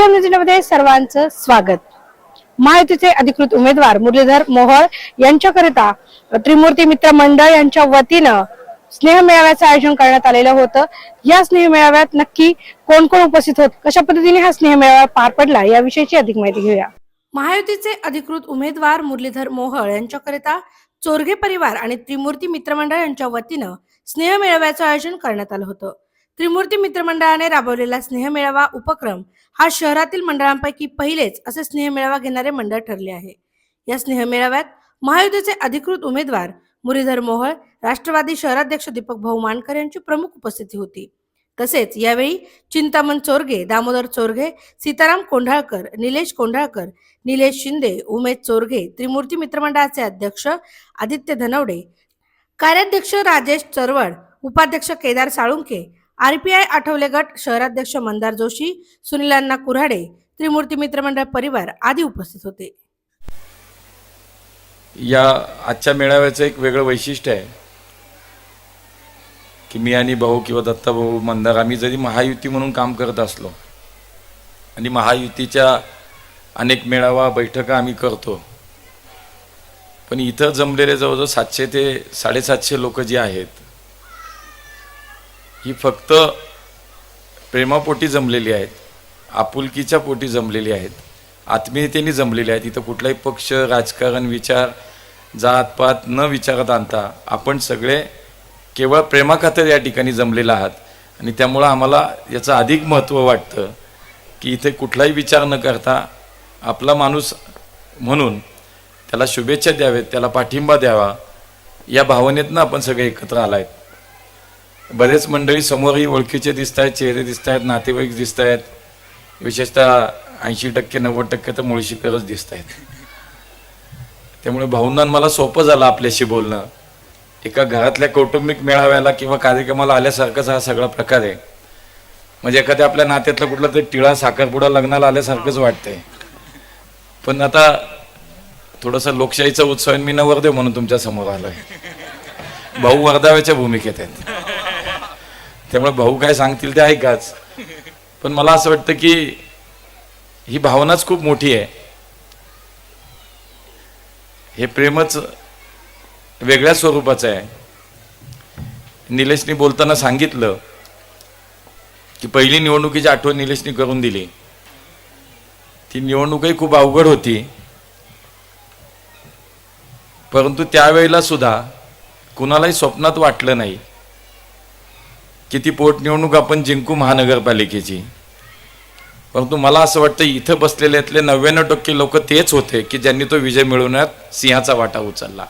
CM न्यूजमध्ये सर्वांचं स्वागत. महायुतीचे अधिकृत उमेदवार मुरलीधर मोहोळ यांच्याकरिता त्रिमूर्ती मित्र मंडळ यांच्या वतीनं स्नेह मेळाव्याचं आयोजन करण्यात आलेलं होतं. या स्नेह मेळाव्यात नक्की कोण कोण उपस्थित होत? कशा पद्धतीने हा स्नेह मेळावा पार पडला? याविषयीची अधिक माहिती घेऊया. महायुतीचे अधिकृत उमेदवार मुरलीधर मोहोळ यांच्याकरिता चोरगे परिवार आणि त्रिमूर्ती मित्रमंडळ यांच्या वतीनं स्नेह मेळाव्याचं आयोजन करण्यात आलं होतं. त्रिमूर्ती मित्रमंडळाने राबवलेला स्नेह मेळावा उपक्रम आज शहरातील मंडळांपैकी पहिलेच असे स्नेह मेळावा घेणारे मंडळ ठरले आहे. या स्नेह मेळाव्यात महायुतीचे अधिकृत उमेदवार मुरलीधर मोहोळ राष्ट्रवादी शहराध्यक्ष दीपक भाऊ मानकर यांची प्रमुख उपस्थिती होती. तसेच यावेळी चिंतामण चोरगे दामोदर चोरगे सीताराम कोंढाळकर निलेश कोंढाळकर निलेश शिंदे उमेश चोरगे त्रिमूर्ती मित्रमंडळाचे अध्यक्ष आदित्य धनवडे कार्याध्यक्ष राजेश चरवड उपाध्यक्ष केदार साळुंके आरपीआय आठवले गट शहराध्यक्ष मंदार जोशी सुनीलांना कुऱ्हाडे त्रिमूर्ती मित्रमंडळ परिवार आदी उपस्थित होते. या आजच्या मेळाव्याचं एक वेगळं वैशिष्ट्य आहे की मी आणि भाऊ किंवा दत्ता भाऊ मंदार आम्ही जरी महायुती म्हणून काम करत असलो आणि महायुतीच्या अनेक मेळावा बैठका आम्ही करतो पण इथं जमलेले जवळजवळ सातशे ते साडेसातशे लोक जी आहेत ही फक्त प्रेमापोटी जमलेली आहेत आपुलकीच्या पोटी जमलेली आहेत आत्मीयतेने जमलेली आहेत. इथं कुठलाही पक्ष राजकारण विचार जातपात न विचारात आणता आपण सगळे केवळ प्रेमाखातर या ठिकाणी जमलेला आहात. आणि त्यामुळं आम्हाला याचं अधिक महत्त्व वाटतं की इथे कुठलाही विचार न करता आपला माणूस म्हणून त्याला शुभेच्छा द्यावेत त्याला पाठिंबा द्यावा. या भावनेतनं आपण सगळे एकत्र आला आहेत बरेच मंडळी समोरही ओळखीचे दिसत आहेत चेहरे दिसत आहेत नातेवाईक दिसत आहेत विशेषतः ऐंशी टक्के नव्वद टक्के तर मुळशीकरच दिसत आहेत त्यामुळे भाऊंना मला सोपं झालं आपल्याशी बोलणं. एका घरातल्या कौटुंबिक मेळाव्याला किंवा कार्यक्रमाला आल्यासारखाच हा सगळा प्रकार आहे. म्हणजे एखाद्या आपल्या नात्यातला कुठला तरी टिळा साखरपुडा लग्नाला आल्यासारखंच वाटतंय. पण आता थोडासा लोकशाहीचा उत्सव मी नवरदेव म्हणून तुमच्यासमोर आलोय. भाऊ वर्धाव्याच्या भूमिकेत आहेत. त्यामुळे भाऊ काय सांगतील ते ऐकाच. पण मला असं वाटतं की ही भावनाच खूप मोठी आहे. हे प्रेमच वेगळ्या स्वरूपाचं आहे. निलेशनी बोलताना सांगितलं की पहिली निवडणुकीची आठवण निलेशनी करून दिली. ती निवडणूकही खूप अवघड होती. परंतु त्यावेळेला सुद्धा कुणालाही स्वप्नात वाटलं नाही. की ती पोटनिवडणूक आपण जिंकू महानगरपालिकेची? परंतु मला असं वाटतं इथं बसलेल्यातले नव्याण्णव टक्के लोक तेच होते की ज्यांनी तो विजय मिळवण्यात सिंहाचा वाटा उचलला.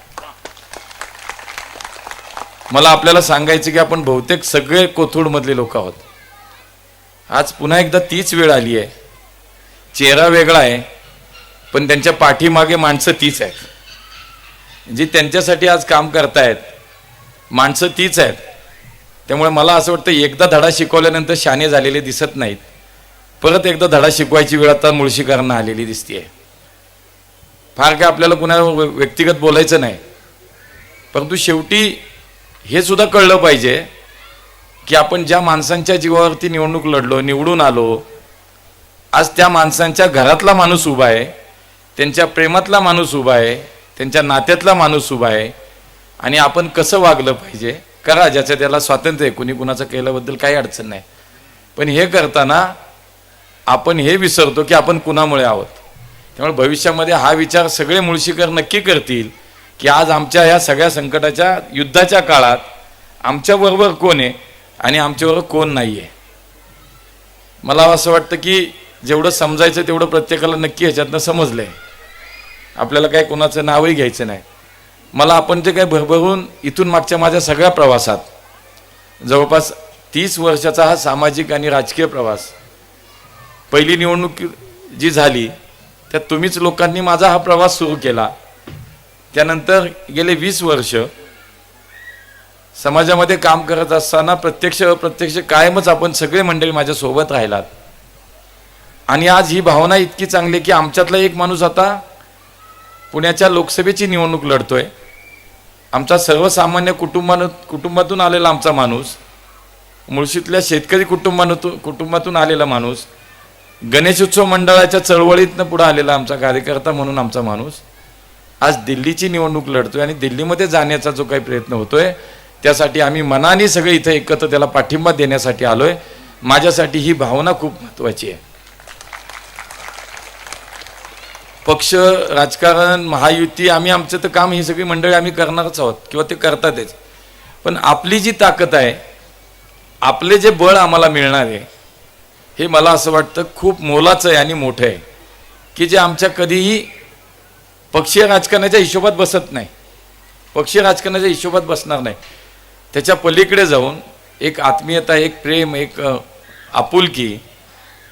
मला आपल्याला सांगायचं की आपण बहुतेक सगळे कोथरूडमधले लोक आहोत. आज पुन्हा एकदा तीच वेळ आली आहे. चेहरा वेगळा आहे पण त्यांच्या पाठीमागे माणसं तीच आहेत. जी त्यांच्यासाठी आज काम करतायत माणसं तीच आहेत. त्यामुळे मला असं वाटतं एकदा धडा शिकवल्यानंतर शाने झालेले दिसत नाहीत. परत एकदा धडा शिकवायची वेळ आता मुळशीकरांना आलेली दिसतीये. फार काय आपल्याला कुणा व्यक्तिगत बोलायचं नाही. परंतु शेवटी हे सुद्धा कळलं पाहिजे की आपण ज्या माणसांच्या जीवावरती निवडणूक लढलो निवडून आलो आज त्या माणसांच्या घरातला माणूस उभा आहे त्यांच्या प्रेमातला माणूस उभा आहे त्यांच्या नात्यातला माणूस उभा आहे आणि आपण कसं वागलं पाहिजे करा ज्याचं त्याला स्वातंत्र्य आहे. कुणी कुणाचं केल्याबद्दल काही अडचण नाही. पण हे करताना आपण हे विसरतो की आपण कुणामुळे आहोत. त्यामुळे भविष्यामध्ये हा विचार सगळे मुळशीकर नक्की करतील की आज आमच्या ह्या सगळ्या संकटाच्या युद्धाच्या काळात आमच्याबरोबर कोण आहे आणि आमच्याबरोबर कोण नाही आहे मला असं वाटतं की जेवढं समजायचं तेवढं प्रत्येकाला नक्की ह्याच्यातनं समजलं आहे आपल्याला काय कोणाचं नावही घ्यायचं नाही. मला आपण जे काय भरभरून इथून मागच्या माझ्या सगळ्या प्रवासात जवळपास तीस वर्षाचा हा सामाजिक आणि राजकीय प्रवास पहिली निवडणूक जी झाली त्या तुम्हीच लोकांनी माझा हा प्रवास सुरू केला. त्यानंतर गेले वीस वर्ष समाजामध्ये काम करत असताना प्रत्यक्ष अप्रत्यक्ष कायमच आपण सगळे मंडळी माझ्यासोबत राहिलात. आणि आज ही भावना इतकी चांगली आहे की आमच्यातला एक माणूस आता पुण्याच्या लोकसभेची निवडणूक लढतोय. आमचा सर्वसामान्य कुटुंबान कुटुंबातून आलेला आमचा माणूस मुळशीतल्या शेतकरी कुटुंबातून कुटुंबातून आलेला माणूस गणेशोत्सव मंडळाच्या चळवळीतनं पुढं आलेला आमचा कार्यकर्ता म्हणून आमचा माणूस आज दिल्लीची निवडणूक लढतोय आणि दिल्लीमध्ये जाण्याचा जो काही प्रयत्न होतोय त्यासाठी आम्ही मनाने सगळे इथं एकत्र त्याला पाठिंबा देण्यासाठी आलोय. माझ्यासाठी ही भावना खूप महत्वाची आहे. पक्ष राजकारण महायुती आम्ही आमचं तर काम ही सगळी मंडळी आम्ही करणारच आहोत किंवा ते करतातच पण आपली जी ताकद आहे आपले जे बळ आम्हाला मिळणार आहे हे मला असं वाटतं खूप मोलाचं आहे आणि मोठं आहे. की जे आमच्या कधीही पक्षीय राजकारणाच्या हिशोबात बसत नाही. पक्षीय राजकारणाच्या हिशोबात बसणार नाही. त्याच्या पलीकडे जाऊन एक आत्मीयता एक प्रेम एक आपुलकी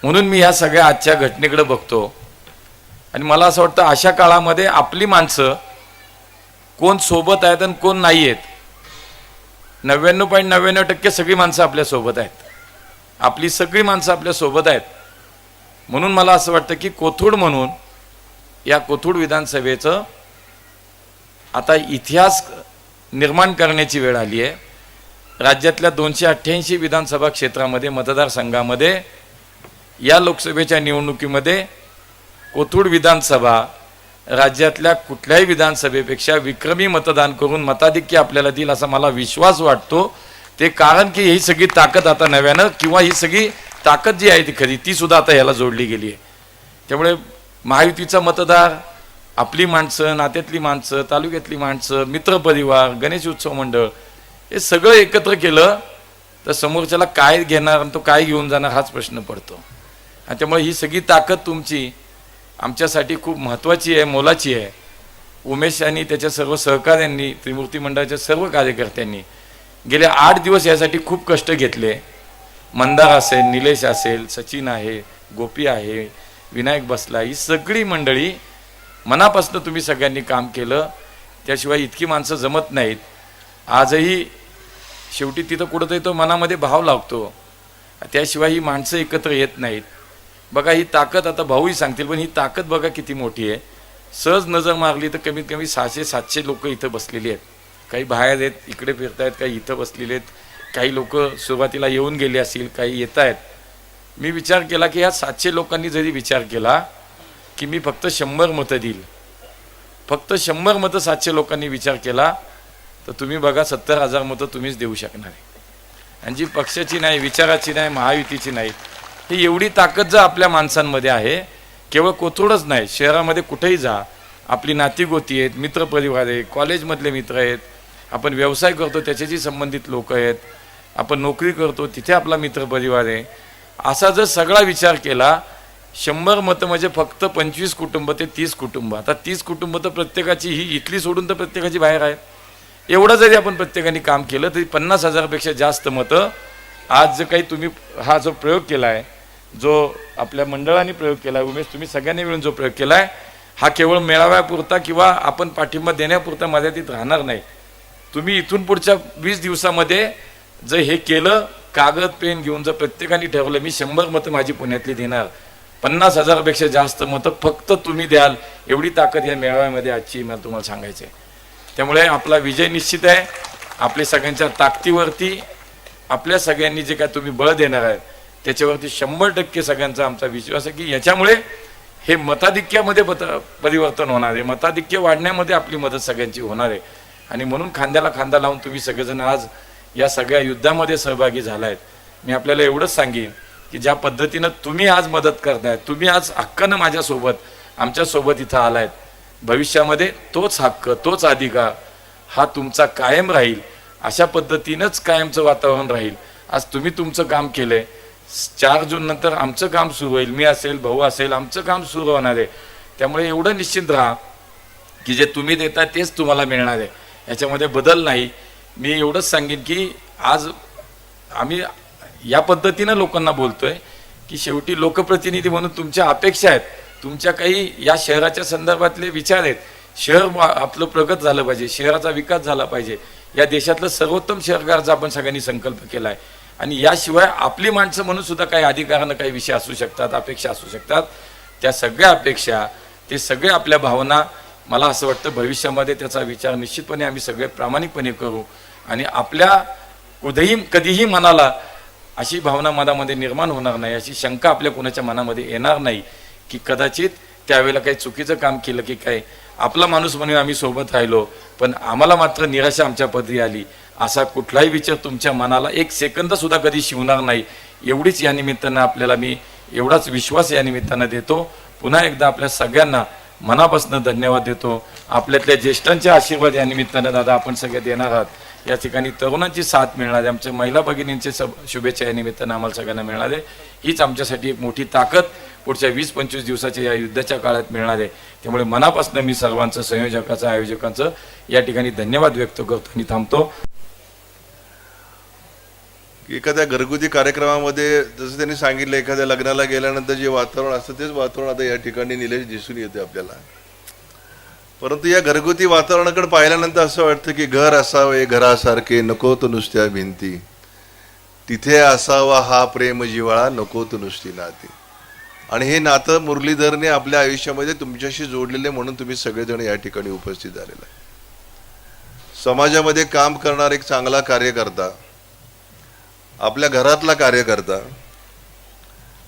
म्हणून मी ह्या सगळ्या आजच्या घटनेकडे बघतो. आणि मला असं वाटतं अशा काळामध्ये आपली माणसं कोण सोबत आहेत आणि कोण नाही आहेत. नव्याण्णव पॉईंट नव्याण्णव टक्के सगळी माणसं आपल्यासोबत आहेत. आपली सगळी माणसं आपल्यासोबत आहेत. म्हणून मला असं वाटतं की कोथुड म्हणून या कोथुड विधानसभेचं आता इतिहास निर्माण करण्याची वेळ आली आहे. राज्यातल्या दोनशे अठ्ठ्याऐंशी विधानसभा क्षेत्रामध्ये मतदारसंघामध्ये या लोकसभेच्या निवडणुकीमध्ये कोथरूड विधानसभा राज्यातल्या कुठल्याही विधानसभेपेक्षा विक्रमी मतदान करून मताधिक्य आपल्याला देईल असा मला विश्वास वाटतो. ते कारण की ही सगळी ताकद आता नव्यानं किंवा ही सगळी ताकद जी आहे ती खरी ती सुद्धा आता ह्याला जोडली गेली आहे. त्यामुळे महायुतीचा मतदार आपली माणसं नात्यातली माणसं तालुक्यातली माणसं मित्रपरिवार गणेश उत्सव मंडळ हे सगळं एकत्र केलं तर समोरच्याला काय घेणार आणि तो काय घेऊन जाणार हाच प्रश्न पडतो. आणि त्यामुळे ही सगळी ताकद तुमची आमच्यासाठी खूप महत्त्वाची आहे मोलाची आहे. उमेश आणि त्याच्या सर्व सहकाऱ्यांनी त्रिमूर्ती मंडळाच्या सर्व कार्यकर्त्यांनी गेले आठ दिवस यासाठी खूप कष्ट घेतले. मंदार असेल निलेश असेल सचिन आहे गोपी आहे विनायक बसला ही सगळी मंडळी मनापासून तुम्ही सगळ्यांनी काम केलं. त्याशिवाय इतकी माणसं जमत नाहीत. आजही शेवटी तिथं कुठंतरी तो मनामध्ये भाव लागतो त्याशिवाय ही माणसं एकत्र येत नाहीत. बघा ही ताकद आता भाऊही सांगतील पण ही ताकद बघा किती मोठी आहे. सहज नजर मारली तर कमीत कमी सहाशे सातशे लोक इथं बसलेली आहेत. काही बाहेर आहेत इकडे फिरतायत काही इथं बसलेले आहेत. काही लोक सुरुवातीला येऊन गेले असतील काही येत आहेत मी विचार केला की ह्या सातशे लोकांनी जरी विचार केला की मी फक्त शंभर मतं देईल. फक्त शंभर मतं सातशे लोकांनी विचार केला तर तुम्ही बघा सत्तर हजार मतं तुम्हीच देऊ शकणार आहे. आणि जी पक्षाची नाही विचाराची नाही महायुतीची नाही ही एवढी ताकद जर आपल्या माणसांमध्ये आहे केवळ कोथरूडच नाही शहरामध्ये कुठेही जा आपली नातीगोती आहेत मित्रपरिवार आहे कॉलेजमधले मित्र आहेत आपण व्यवसाय करतो त्याच्याशी संबंधित लोक आहेत आपण नोकरी करतो तिथे आपला मित्रपरिवार आहे. असा जर सगळा विचार केला शंभर मतं म्हणजे फक्त पंचवीस कुटुंब ते तीस कुटुंब. आता तीस कुटुंब तर प्रत्येकाची ही इथली सोडून तर प्रत्येकाची बाहेर आहे. एवढं जरी आपण प्रत्येकाने काम केलं तरी पन्नास हजारापेक्षा जास्त मतं आज जे काही तुम्ही हा जो प्रयोग केला आहे जो आपल्या मंडळाने प्रयोग केला आहे उमेश तुम्ही सगळ्यांनी मिळून जो प्रयोग केला आहे हा केवळ मेळाव्यापुरता किंवा आपण पाठिंबा देण्यापुरता मर्यादित राहणार नाही. तुम्ही इथून पुढच्या वीस दिवसामध्ये जर हे केलं कागद पेन घेऊन जर प्रत्येकाने ठरवलं मी शंभर मतं माझी पुण्यातली देणार. पन्नास हजारापेक्षा जास्त मतं फक्त तुम्ही द्याल एवढी ताकद या मेळाव्यामध्ये आजची मला तुम्हाला सांगायचं आहे. त्यामुळे आपला विजय निश्चित आहे. आपल्या सगळ्यांच्या ताकदीवरती आपल्या सगळ्यांनी जे काय तुम्ही बळ देणार आहे त्याच्यावरती शंभर टक्के सगळ्यांचा आमचा विश्वास आहे की याच्यामुळे हे मताधिक्यामध्ये पत परिवर्तन होणार आहे. मताधिक्य वाढण्यामध्ये आपली मदत सगळ्यांची होणार आहे. आणि म्हणून खांद्याला खांदा लावून तुम्ही सगळेजण आज या सगळ्या युद्धामध्ये सहभागी झालायत. मी आपल्याला एवढंच सांगेन की ज्या पद्धतीनं तुम्ही आज मदत करताय तुम्ही आज हक्कानं माझ्यासोबत आमच्यासोबत इथं आलायत. भविष्यामध्ये तोच हक्क तोच अधिकार हा तुमचा कायम राहील. अशा पद्धतीनंच कायमचं वातावरण राहील. आज तुम्ही तुमचं काम केलंय. चार जून नंतर आमचं काम सुरू होईल मी असेल भाऊ असेल आमचं काम सुरू होणार आहे. त्यामुळे एवढं निश्चिंत राहा की जे तुम्ही देता तेच तुम्हाला मिळणार आहे. याच्यामध्ये बदल नाही. मी एवढंच सांगेन की आज आम्ही या पद्धतीनं लोकांना बोलतोय की शेवटी लोकप्रतिनिधी म्हणून तुमच्या अपेक्षा आहेत. तुमच्या काही या शहराच्या संदर्भातले विचार आहेत. शहर वा- आपलं प्रगत झालं पाहिजे शहराचा विकास झाला पाहिजे. या देशातलं सर्वोत्तम शहर आपण सगळ्यांनी संकल्प केला आहे आणि याशिवाय आपली माणसं म्हणून सुद्धा काही अधिकारानं काही विषय असू शकतात अपेक्षा असू शकतात. त्या सगळ्या अपेक्षा ते सगळे आपल्या भावना मला असं वाटतं भविष्यामध्ये त्याचा विचार निश्चितपणे आम्ही सगळे प्रामाणिकपणे करू. आणि आपल्या कुठेही कधीही मनाला अशी भावना मनामध्ये निर्माण होणार नाही अशी शंका आपल्या कोणाच्या मनामध्ये येणार नाही की कदाचित त्यावेळेला काही चुकीचं काम केलं की काय. आपला माणूस म्हणून आम्ही सोबत राहिलो पण आम्हाला मात्र निराशा आमच्या पदरी आली. असा कुठलाही विचार तुमच्या मनाला एक सेकंद सुद्धा कधी शिवणार नाही. एवढीच या निमित्तानं आपल्याला मी एवढाच विश्वास या निमित्तानं देतो. पुन्हा एकदा आपल्या सगळ्यांना मनापासून धन्यवाद देतो. आपल्यातल्या ज्येष्ठांचे आशीर्वाद या निमित्तानं दादा आपण सगळे देणार आहात. या ठिकाणी तरुणांची साथ मिळणार आहे. आमच्या महिला भगिनींचे सब शुभेच्छा या निमित्तानं आम्हाला सगळ्यांना मिळणार आहे. हीच आमच्यासाठी एक मोठी ताकद पुढच्या वीस पंचवीस दिवसाच्या या युद्धाच्या काळात मिळणार आहे. त्यामुळे मनापासून मी सर्वांचं संयोजकाचं आयोजकांचं या ठिकाणी धन्यवाद व्यक्त करतो आणि थांबतो. एखाद्या घरगुती कार्यक्रमामध्ये जसं त्यांनी सांगितलं एखाद्या लग्नाला गेल्यानंतर जे वातावरण असतं तेच वातावरण आता या ठिकाणी निलेश दिसून येते आपल्याला. परंतु या घरगुती वातावरणाकडे पाहिल्यानंतर असं वाटतं की घर असावे घरासारखे नको तो नुसत्या भिंती. तिथे असावा हा प्रेम जिवाळा नको तो नुसती नाती. आणि हे नातं मुरलीधरने आपल्या आयुष्यामध्ये तुमच्याशी जोडलेले म्हणून तुम्ही सगळेजण या ठिकाणी उपस्थित झालेला आहे समाजामध्ये काम करणारा एक चांगला कार्यकर्ता आपल्या घरातला कार्यकर्ता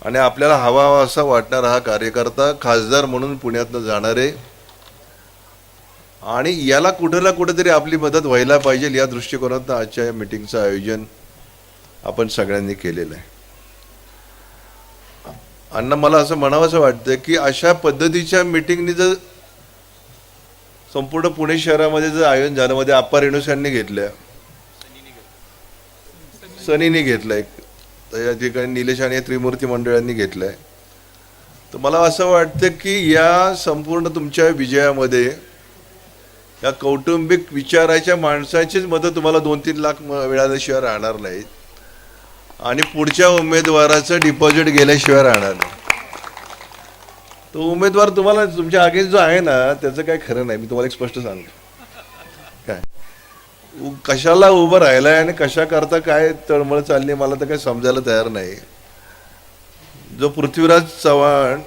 आणि आपल्याला हवा हवा असा वाटणारा हा कार्यकर्ता खासदार म्हणून पुण्यातनं जाणारे आणि याला कुठं ना कुठेतरी आपली मदत व्हायला पाहिजे या दृष्टिकोनातनं आजच्या या मिटिंगचं आयोजन आपण सगळ्यांनी केलेलं आहे. अण्णा मला असं म्हणावंसं वाटतं की अशा पद्धतीच्या मिटिंगनी जर संपूर्ण पुणे शहरामध्ये जर आयोजन झालं मध्ये आप्पा रेणुस यांनी घेतल्या सनीने घेतलाय. तर या ठिकाणी निलेश आणि त्रिमूर्ती मंडळांनी घेतलाय. तर मला असं वाटतं की या संपूर्ण तुमच्या विजयामध्ये या कौटुंबिक विचाराच्या माणसाचीच मदत तुम्हाला दोन तीन लाख मिळाल्याशिवाय राहणार नाहीत. आणि पुढच्या उमेदवाराचं डिपॉझिट गेल्याशिवाय राहणार नाही. तो उमेदवार तुम्हाला तुमच्या आगे जो आहे ना त्याचं काही खरं नाही. मी तुम्हाला एक स्पष्ट सांगतो. कशाला उभं राहिलाय आणि कशा करता काय तळमळ चालली मला तर काही समजायला तयार नाही. जो पृथ्वीराज चव्हाण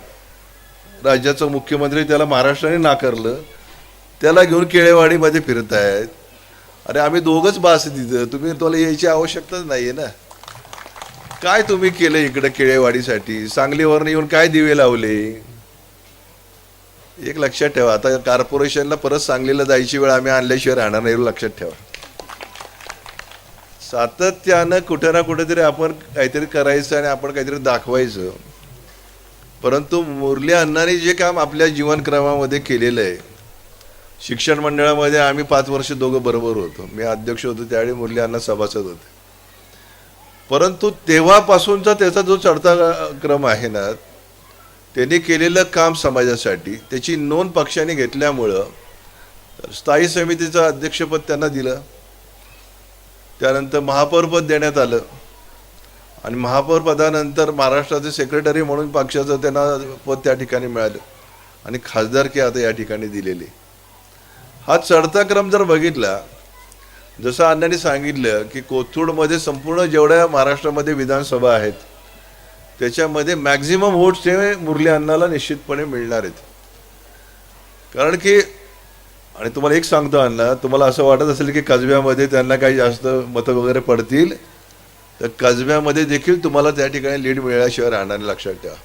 राज्याचा मुख्यमंत्री त्याला महाराष्ट्राने नाकारलं त्याला घेऊन केळेवाडीमध्ये फिरत आहेत अरे आम्ही दोघंच बास तिथं. तुम्ही तुम्हाला यायची आवश्यकताच नाहीये ना. काय तुम्ही केलं इकडं केळेवाडीसाठी? सांगलीवरनं येऊन काय दिवे लावले? एक लक्षात ठेवा. आता कॉर्पोरेशनला परत सांगलीला जायची वेळ आम्ही आणल्याशिवाय राहणार नाही लक्षात ठेवा. सातत्यानं कुठे ना कुठेतरी आपण काहीतरी करायचं आणि आपण काहीतरी दाखवायचं. परंतु मुरली अण्णांनी जे काम आपल्या जीवनक्रमामध्ये केलेलं आहे शिक्षण मंडळामध्ये आम्ही पाच वर्ष दोघं बरोबर होतो. मी अध्यक्ष होतो त्यावेळी मुरली अण्णा सभासद होते. परंतु तेव्हापासूनचा त्याचा जो चढता क्रम आहे ना त्यांनी केलेलं काम समाजासाठी त्याची नोंद पक्षाने घेतल्यामुळं स्थायी समितीचं अध्यक्षपद त्यांना दिलं. त्यानंतर महापौरपद देण्यात आलं. आणि महापौरपदानंतर महाराष्ट्राचे सेक्रेटरी म्हणून पक्षाचं त्यांना पद त्या ठिकाणी मिळालं. आणि खासदारकी आता या ठिकाणी दिलेली. हा चढता क्रम जर बघितला जसं अण्णांनी सांगितलं की कोथरूडमध्ये संपूर्ण जेवढ्या महाराष्ट्रामध्ये विधानसभा आहेत त्याच्यामध्ये मॅक्झिमम वोट्स हे मुरली अण्णाला निश्चितपणे मिळणार आहेत. कारण की आणि तुम्हाला एक सांगतो अण्णा तुम्हाला असं वाटत असेल की कसब्यामध्ये त्यांना काही जास्त मतं वगैरे पडतील तर कसब्यामध्ये देखील तुम्हाला त्या ठिकाणी लीड मिळाल्याशिवाय राहणार नाही, लक्षात ठेवा.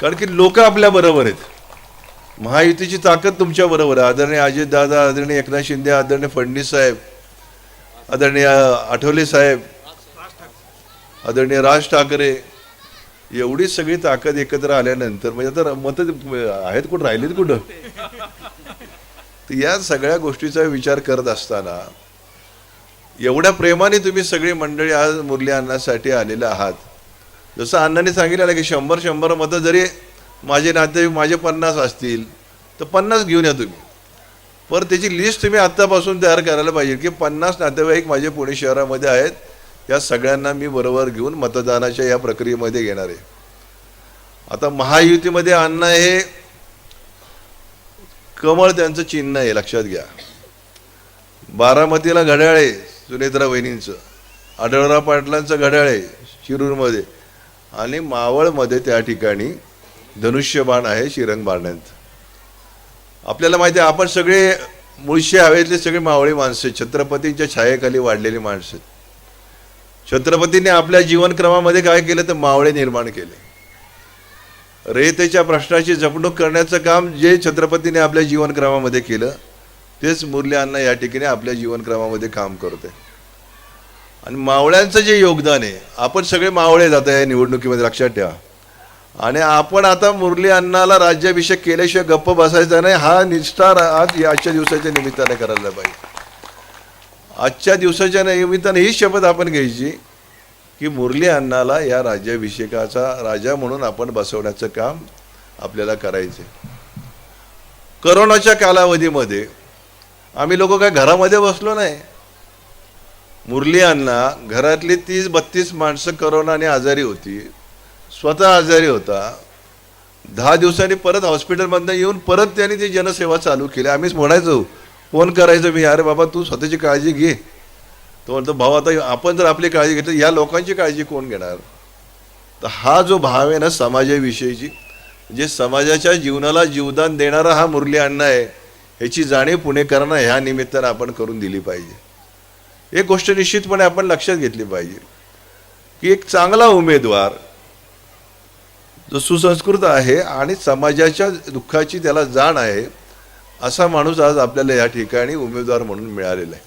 कारण की लोक आपल्या बरोबर आहेत. महायुतीची ताकद तुमच्या बरोबर आहे. आदरणीय अजित दादा आदरणीय एकनाथ शिंदे आदरणीय फडणवीस साहेब आदरणीय आठवले साहेब आदरणीय राज ठाकरे एवढी सगळी ताकद एकत्र आल्यानंतर म्हणजे आता मत आहेत कुठं? राहिलीत कुठं? तर या सगळ्या गोष्टीचा विचार करत असताना एवढ्या प्रेमाने तुम्ही सगळी मंडळी आज मुरली अण्णासाठी आलेले आहात. जसं अण्णाने सांगितलं की शंभर शंभर मतं जरी माझे नातेवाईक माझे पन्नास असतील तर पन्नास घेऊन या तुम्ही. पर त्याची लिस्ट तुम्ही आत्तापासून तयार करायला पाहिजे की पन्नास नातेवाईक माझे पुणे शहरामध्ये आहेत. या सगळ्यांना मी बरोबर घेऊन मतदानाच्या या प्रक्रियेमध्ये घेणार आहे. आता महायुतीमध्ये अण्णा हे कमळ त्यांचं चिन्ह आहे लक्षात घ्या. बारामतीला घड्याळ आहे सुनेत्रा वहिनींचं. आढळराव पाटलांचं घड्याळ आहे शिरूरमध्ये. आणि मावळमध्ये त्या ठिकाणी धनुष्यबाण आहे श्रीरंग बाणांत आपल्याला माहिती आहे आपण सगळे मुळशी हवेतले सगळे मावळी माणसं आहेत. छत्रपतींच्या छायेखाली वाढलेली माणसं आहेत. छत्रपतींनी आपल्या जीवनक्रमामध्ये काय केलं तर मावळे निर्माण केले. रेतेच्या प्रश्नाची जपणूक करण्याचं काम जे छत्रपतीने आपल्या जीवनक्रमामध्ये केलं तेच मुरली अण्णा या ठिकाणी आपल्या जीवनक्रमामध्ये काम करते आणि मावळ्यांचं जे योगदान आहे आपण सगळे मावळे जात आहे या निवडणुकीमध्ये लक्षात ठेवा. आणि आपण आता मुरली अण्णाला राज्याभिषेक केल्याशिवाय गप्प बसायचा नाही हा निष्ठा आज या आजच्या दिवसाच्या निमित्ताने करायला पाहिजे. आजच्या दिवसाच्या निमित्ताने ही शपथ आपण घ्यायची की मुरली अण्णाला या राज्याभिषेकाचा राजा म्हणून आपण बसवण्याचं काम आपल्याला करायचे करोनाच्या कालावधीमध्ये आम्ही लोक काय घरामध्ये बसलो नाही. मुरली अण्णा घरातली तीस बत्तीस माणसं करोनाने आजारी होती स्वतः आजारी होता. दहा दिवसांनी परत हॉस्पिटलमधनं येऊन परत त्यांनी ती जनसेवा चालू केली. आम्हीच म्हणायचो फोन करायचो मी अरे बाबा तू स्वतःची काळजी घे. तो म्हणतो भाऊ आता आपण जर आपली काळजी घेतली या लोकांची काळजी कोण घेणार? तर हा जो भाव आहे ना समाजाविषयीची जे समाजाच्या जीवनाला जीवदान देणारा हा मुरली अण्णा आहे ह्याची जाणीव पुणेकरांना ह्या निमित्तानं आपण करून दिली पाहिजे. एक गोष्ट निश्चितपणे आपण लक्षात घेतली पाहिजे की एक चांगला उमेदवार जो सुसंस्कृत आहे आणि समाजाच्या दुःखाची त्याला जाण आहे असा माणूस आज आपल्याला या ठिकाणी उमेदवार म्हणून मिळालेला आहे.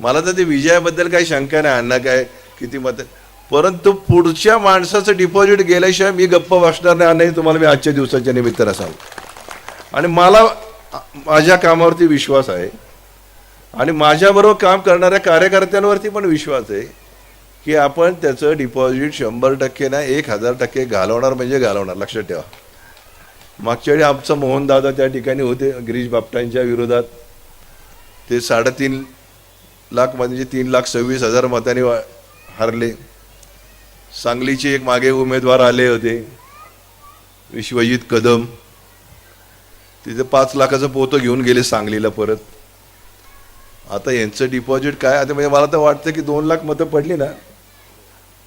मला तर ते विजयाबद्दल काही शंका नाही अण्णा काय किती मत परंतु पुढच्या माणसाचं डिपॉझिट गेल्याशिवाय मी गप्प बसणार नाही अण्णा तुम्हाला मी आजच्या दिवसाच्या निमित्तानं सांगतो आणि मला माझ्या कामावरती विश्वास आहे. आणि माझ्याबरोबर काम करणाऱ्या कार्यकर्त्यांवरती पण विश्वास आहे की आपण त्याचं डिपॉझिट शंभर टक्के नाही एक हजार टक्के घालवणार म्हणजे घालवणार लक्षात ठेवा. मागच्या वेळी आमचं मोहनदादा त्या ठिकाणी होते गिरीश बापटांच्या विरोधात. ते साडेतीन लाख म्हणजे तीन लाख सव्वीस हजार मतांनी हारले. सांगलीचे एक मागे उमेदवार आले होते विश्वजित कदम. तिथे पाच लाखाचं पोतं घेऊन गेले सांगलीला परत. आता यांचं डिपॉझिट काय? आता म्हणजे मला तर वाटतं की दोन लाख मतं पडली ना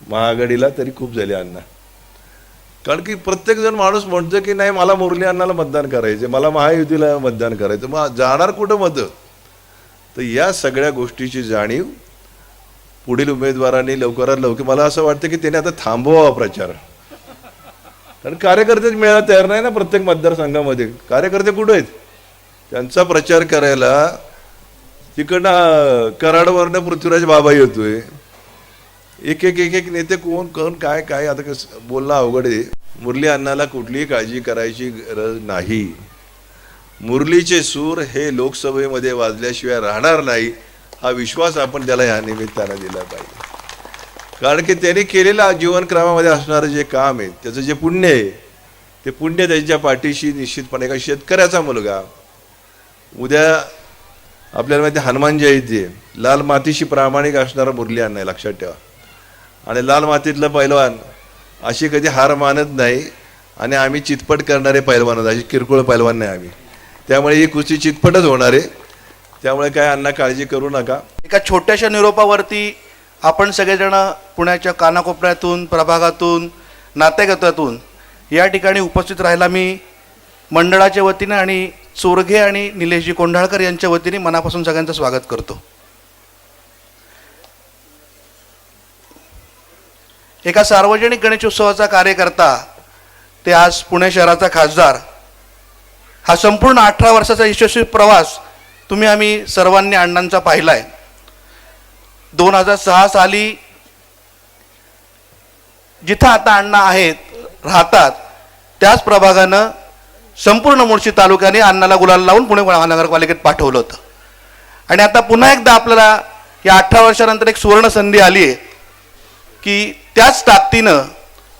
महाआघाडीला तरी खूप झाले अण्णा. कारण की प्रत्येकजण माणूस म्हणतो की नाही मला मुरली अण्णाला मतदान करायचे मला महायुतीला मतदान करायचं मग जाणार कुठं मतं? तर या सगळ्या गोष्टीची जाणीव पुढील उमेदवारांनी लवकरात लवकर. मला असं वाटतं की त्याने आता थांबवावा प्रचार. कारण कार्यकर्तेच मिळायला तयार नाही ना प्रत्येक मतदारसंघामध्ये. कार्यकर्ते कुठे आहेत? त्यांचा प्रचार करायला तिकडनं कराडवरनं पृथ्वीराज बाबा येतोय. एक एक एक एक नेते कोण कोण काय काय आता कसं बोलणं अवघड आहे. मुरली अण्णाला कुठलीही काळजी करायची गरज नाही. मुरलीचे सूर हे लोकसभेमध्ये वाजल्याशिवाय राहणार नाही हा विश्वास आपण त्याला या निमित्तानं दिला पाहिजे. कारण की त्याने केलेलं जीवनक्रमामध्ये असणारं जे काम आहे त्याचं जे पुण्य आहे ते पुण्य त्यांच्या पाठीशी निश्चितपणे एका शेतकऱ्याचा मुलगा. उद्या आपल्याला माहिती हनुमान जयंती आहे. लाल मातीशी प्रामाणिक असणारा मुरली अण्णा आहे, लक्षात ठेवा. आणि लाल मातीतलं पैलवान अशी कधी हार मानत नाही आणि आम्ही चितपट करणारे पैलवान आहोत अशी किरकोळ पैलवान नाही आम्ही. त्यामुळे ही कुस्ती चितपटच होणार आहे. त्यामुळे काय अण्णा काळजी करू नका. एका छोट्याशा निरोपावरती आपण सगळेजण पुण्याच्या कानाकोपऱ्यातून प्रभागातून नातेगतातून या ठिकाणी उपस्थित राहायला मी मंडळाच्या वतीने आणि चोरघे आणि निलेशजी कोंढाळकर यांच्या वतीने मनापासून सगळ्यांचं स्वागत करतो. एका सार्वजनिक गणेशोत्सवाचा कार्यकर्ता ते आज पुणे शहराचा खासदार हा संपूर्ण अठरा वर्षाचा यशस्वी प्रवास तुम्ही आम्ही सर्वांनी अण्णांचा पाहिला आहे दोन हजार सहा साली जिथं आता अण्णा आहेत राहतात त्याच प्रभागानं संपूर्ण मुळशी तालुक्याने अण्णाला गुलाल लावून पुणे महानगरपालिकेत पाठवलं होतं. आणि आता पुन्हा एकदा आपल्याला या अठरा वर्षानंतर एक सुवर्ण संधी आली आहे की त्याच ताकदीनं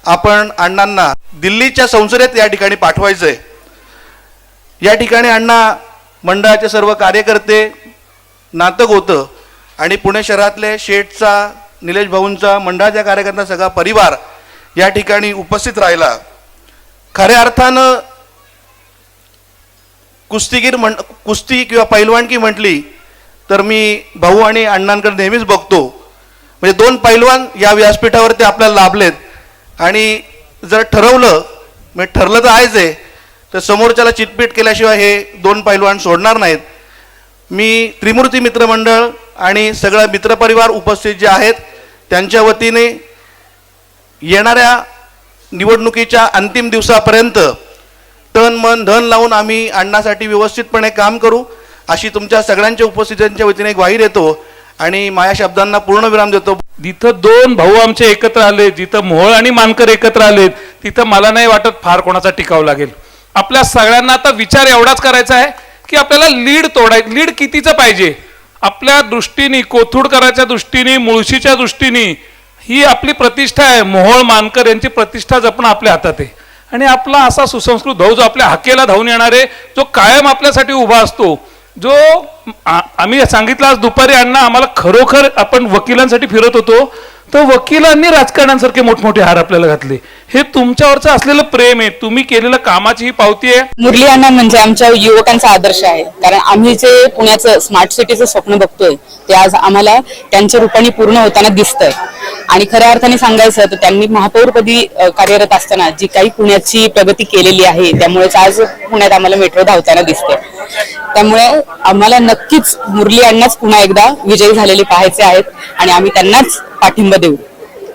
आपण अण्णांना दिल्लीच्या संसदेत या ठिकाणी पाठवायचं आहे या ठिकाणी अण्णा मंडळाचे सर्व कार्यकर्ते नातक होतं आणि पुणे शहरातले शेठचा निलेश भाऊंचा मंडळाच्या कार्यकर्त्यांचा सगळा परिवार या ठिकाणी उपस्थित राहिला. खऱ्या अर्थानं कुस्तीगीर म्हण कुस्ती किंवा पैलवानकी म्हटली तर मी भाऊ आणि अण्णांकडे नेहमीच बघतो. म्हणजे दोन पैलवान या व्यासपीठावरती आपल्याला लाभलेत. आणि जर ठरवलं म्हणजे ठरलं तर आहेच आहे तर समोरच्याला चितपीट केल्याशिवाय हे दोन पैलवान सोडणार नाहीत. मी त्रिमूर्ती मित्रमंडळ आणि सगळा मित्रपरिवार उपस्थित जे आहेत त्यांच्या वतीने येणाऱ्या निवडणुकीच्या अंतिम दिवसापर्यंत तन मन धन लावून आम्ही अण्णासाठी व्यवस्थितपणे काम करू अशी तुमच्या सगळ्यांच्या उपस्थितींच्या वतीने ग्वाही देतो आणि माया शब्दांना पूर्ण विराम देतो. जिथं दोन भाऊ आमचे एकत्र आले जिथं मोहळ आणि मानकर एकत्र आलेत तिथं मला नाही वाटत फार कोणाचा टिकाव लागेल. आपल्या सगळ्यांना आता विचार एवढाच करायचा आहे की आपल्याला लीड तोडाय लीड कितीचं पाहिजे? आपल्या दृष्टीने कोथुडकराच्या दृष्टीने मुळशीच्या दृष्टीने ही आपली प्रतिष्ठा आहे. मोहोळ मानकर यांची प्रतिष्ठा जपणं आपल्या हातात आहे. आणि आपला असा सुसंस्कृत भाऊ जो आपल्या हाकेला धावून येणारे जो कायम आपल्यासाठी उभा असतो जो आम्ही सांगितलं आज दुपारी अण्णा आम्हाला खरोखर आपण वकिलांसाठी फिरत होतो तर वकिलांनी राजकारण्यांसारखे मोठमोठे हार आपल्याला घातले. हे तुमच्यावरचं असलेलं प्रेम आहे. तुम्ही केलेलं कामाची ही पावती आहे. मुरली अण्णा म्हणजे आमच्या युवकांचा आदर्श आहे. कारण आम्ही जे पुण्याचं स्मार्ट सिटीचं स्वप्न बघतोय ते आज आम्हाला त्यांच्या रूपाने पूर्ण होताना दिसतंय. आणि खऱ्या अर्थाने सांगायचं तर त्यांनी महापौरपदी कार्यरत असताना जी काही पुण्याची प्रगती केलेली आहे त्यामुळेच आज पुण्यात आम्हाला मेट्रो धावताना दिसते त्यामुळे आम्हाला नक्कीच मुरली अण्णाच पुन्हा एकदा विजयी झालेले पाहायचे आहेत आणि आम्ही त्यांनाच पाठिंबा देऊ?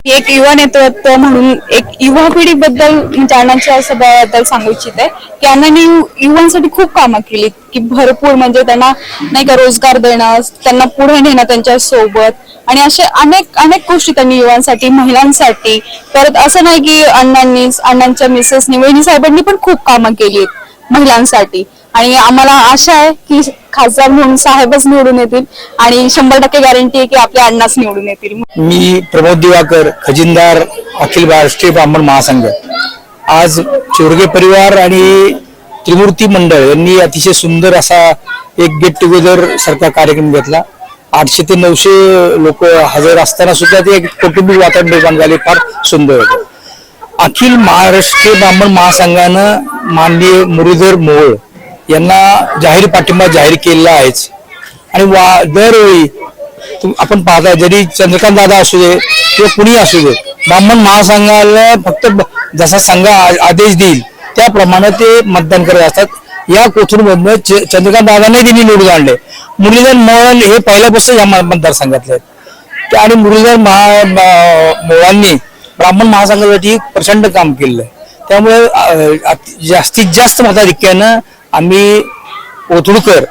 एक युवा नेतृत्व म्हणून एक युवा पिढीबद्दल म्हणजे अण्णांच्या सभेबद्दल सांगू इच्छिते. की अण्णांनी युवांसाठी खूप कामं केली की भरपूर म्हणजे त्यांना नाही का रोजगार देणं त्यांना पुढे नेणं त्यांच्यासोबत. आणि असे अनेक अनेक गोष्टी त्यांनी युवांसाठी महिलांसाठी. परत असं नाही की अण्णांनी अण्णांच्या मिसेसनी वहिनी साहेबांनी पण खूप कामं केली आहेत महिलांसाठी. आणि आम्हाला आशा आहे की खासदार म्हणून साहेबच निवडून येतील आणि शंभर टक्के गॅरंटी आहे की आपल्या अण्णाच निवडून येतील. मी प्रमोद दिवाकर खजिनदार अखिल महाराष्ट्रीय ब्राह्मण महासंघ. आज चोरगे परिवार आणि त्रिमूर्ती मंडळ यांनी अतिशय सुंदर असा एक गेट टुगेदर सारखा कार्यक्रम घेतला. आठशे ते नऊशे लोक हजर असताना सुद्धा ते एक कौटुंबिक वातावरण निर्माण झाले फार सुंदर होतं. अखिल महाराष्ट्रीय ब्राह्मण महासंघानं माननीय मुरलीधर मोहोळ यांना जाहीर पाठिंबा जाहीर केलेला आहेच. आणि वा दरवेळी आपण पाहता जरी चंद्रकांत दादा असू दे किंवा कुणी असू दे ब्राह्मण महासंघाला फक्त जसा संघ आ- आदेश देईल त्याप्रमाणे ते मतदान करत असतात. या कोथरूडमधनं च- चंद्रकांत दादाने त्यांनी निवडून आणले. मुरलीधर मोहन हे पहिल्यापासून या मतदारसंघातले आहेत. आणि मुरलीधर महा मोहळांनी ब्राह्मण महासंघासाठी प्रचंड काम केलेलं आहे. त्यामुळे जास्तीत जास्त मताधिक्यानं आम्ही ओतुळकर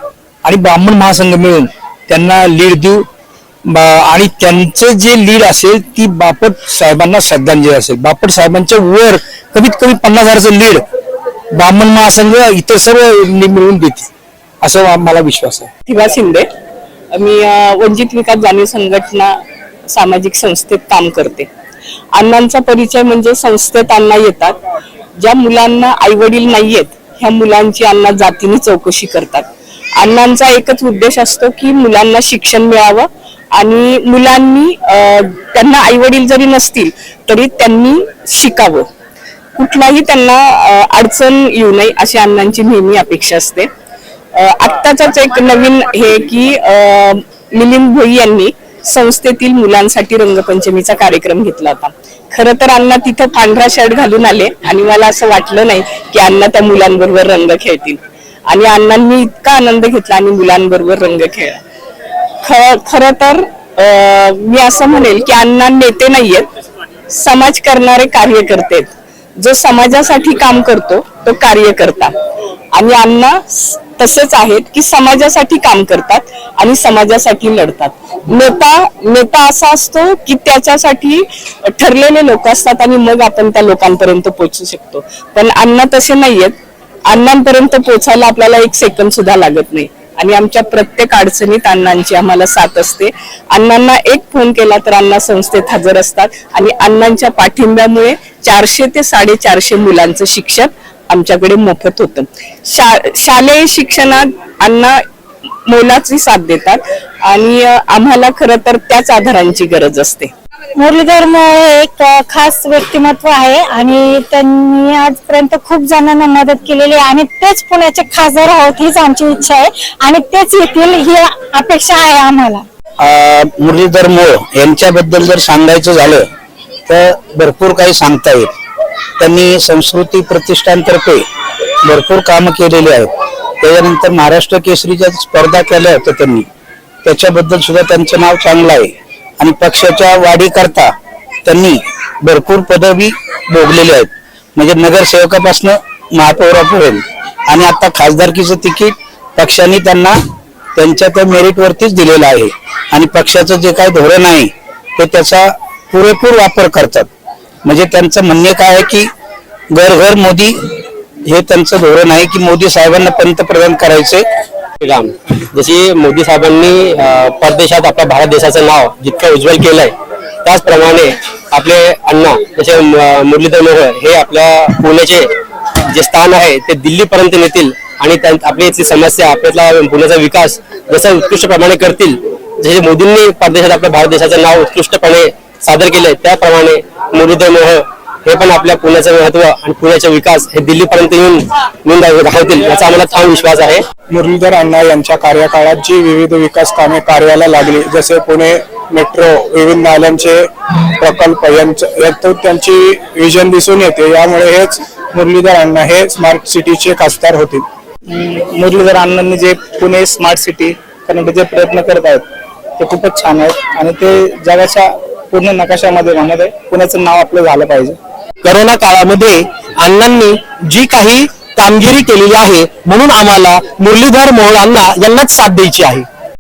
आणि ब्राह्मण महासंघ मिळून त्यांना लीड देऊ. आणि त्यांचं जे लीड असेल ती बापट साहेबांना श्रद्धांजली असेल. बापट साहेबांच्या वर कमीत कमी पन्नास हजाराचं लीड ब्राह्मण महासंघ इतर सर्व मिळून देतील असं मला विश्वास आहे. थिवा शिंदे मी वंचित विकास जाणीव संघटना सामाजिक संस्थेत काम करते. अण्णांचा परिचय म्हणजे संस्थेत अण्णा येतात. ज्या मुलांना आई वडील नाहीयेत ह्या मुलांची अण्णा जातीने चौकशी करतात. अण्णांचा एकच उद्देश असतो की मुलांना शिक्षण मिळावं आणि मुलांनी त्यांना आई वडील जरी नसतील तरी त्यांनी शिकावं. कुठलाही त्यांना अडचण येऊ नये अशी अण्णांची नेहमी अपेक्षा असते. आत्ताचाच एक नवीन हे की मिलिंद भोई यांनी संस्थेतील मुलांसाठी रंगपंचमीचा कार्यक्रम घेतला होता. खरं तर अण्णा तिथं पांढरा शर्ट घालून आले आणि मला असं वाटलं नाही की अण्णा त्या मुलांबरोबर रंग खेळतील. आणि अण्णांनी इतका आनंद घेतला आणि मुलांबरोबर रंग खेळला. खर खरं तर मी असं म्हणेल की अण्णा नेते नाहीयेत. समाज करणारे कार्यकर्ते आहेत. जो समाजासाठी काम करतो तो कार्यकर्ता. आणि अण्णा तसेच आहेत की समाजासाठी काम करतात आणि समाजासाठी लढतात. नेता नेता असा असतो की त्याच्यासाठी ठरलेले लोक असतात आणि मग आपण त्या लोकांपर्यंत पोहोचू शकतो. पण अण्णा तसे नाहीयेत. अण्णांपर्यंत पोहोचायला आपल्याला एक सेकंद सुद्धा लागत नाही. आणि आमच्या प्रत्येक अडचणीत अण्णांची आम्हाला साथ असते. अण्णांना एक फोन केला तर अण्णा संस्थेत हजर असतात. आणि अण्णांच्या पाठिंब्यामुळे चारशे ते साडेचारशे मुलांचं शिक्षण आमच्याकडे मोफत होतं. शा शालेय शिक्षणात अण्णा मोलाची साथ देतात. आणि आम्हाला खरं तर त्याच आधारांची गरज असते. मुरलीधर मोहोळ हे एक खास व्यक्तिमत्व आहे आणि त्यांनी आजपर्यंत खूप जणांना मदत केलेली आहे. आणि तेच पुण्याचे खासदार आहोत हीच आमची इच्छा आहे. आणि तेच येतील ही अपेक्षा आहे आम्हाला. मुरलीधर मोळ यांच्याबद्दल जर सांगायचं झालं तर भरपूर काही सांगता येईल. त्यांनी संस्कृती प्रतिष्ठानतर्फे भरपूर कामं केलेली आहेत. त्याच्यानंतर महाराष्ट्र केसरीच्या स्पर्धा केल्या होत्या त्यांनी. त्याच्याबद्दल सुद्धा त्यांचं नाव चांगलं आहे. आणि पक्षाच्या वाढीकरता त्यांनी भरपूर पदवी भोगलेली आहेत. म्हणजे नगरसेवकापासनं महापौरापर्यंत आणि आता खासदारकीचं तिकीट पक्षाने त्यांना त्यांच्या त्या मेरिटवरतीच दिलेलं आहे. आणि पक्षाचं जे काही धोरण आहे ते त्याचा पुरेपूर वापर करतात. म्हणजे त्यांचं म्हणणे काय आहे की घर घर मोदी हे त्यांचं धोरण आहे की मोदी साहेबांना पंतप्रधान करायचे. राम जशी मोदी साहेबांनी परदेशात आपल्या भारत देशाचं नाव जितकं उज्ज्वल केलंय त्याचप्रमाणे आपले अण्णा जसे मुरलीधर मोहोळ हे आपल्या पुण्याचे जे स्थान आहे ते दिल्लीपर्यंत नेतील आणि त्यां- आपली इथली समस्या आपल्यातला पुण्याचा विकास जसं उत्कृष्ट प्रमाणे करतील जसे मोदींनी परदेशात आपल्या भारत देशाचं नाव उत्कृष्टपणे सादर केलंय त्याप्रमाणे मुरलीधर मोहोळ हे पण आपल्या पुण्याचं महत्त्व आणि पुण्याचा विकास हे दिल्लीपर्यंत येऊन येऊन दाखवतील याचा आम्हाला ठाम विश्वास आहे. मुरलीधर अण्णा यांच्या कार्यकाळात जी विविध विकास कामे कार्याला लागली जसे पुणे मेट्रो विविध नाल्यांचे प्रकल्प यांचं त्यांची विजन दिसून येते. यामुळे हेच मुरलीधर अण्णा हे स्मार्ट सिटीचे खासदार होतील. मुरलीधर अण्णांनी जे पुणे स्मार्ट सिटी करण्याचे जे प्रयत्न करत आहेत ते खूपच छान आहेत. आणि ते जगाच्या पूर्ण नकाशामध्ये म्हणत आहे पुण्याचं नाव आपलं झालं पाहिजे. करोना काळामध्ये अण्णांनी जी काही कामगिरी केलेली आहे म्हणून आम्हाला मुरलीधर मोहोळ अण्णा यांनाच साथ द्यायची आहे.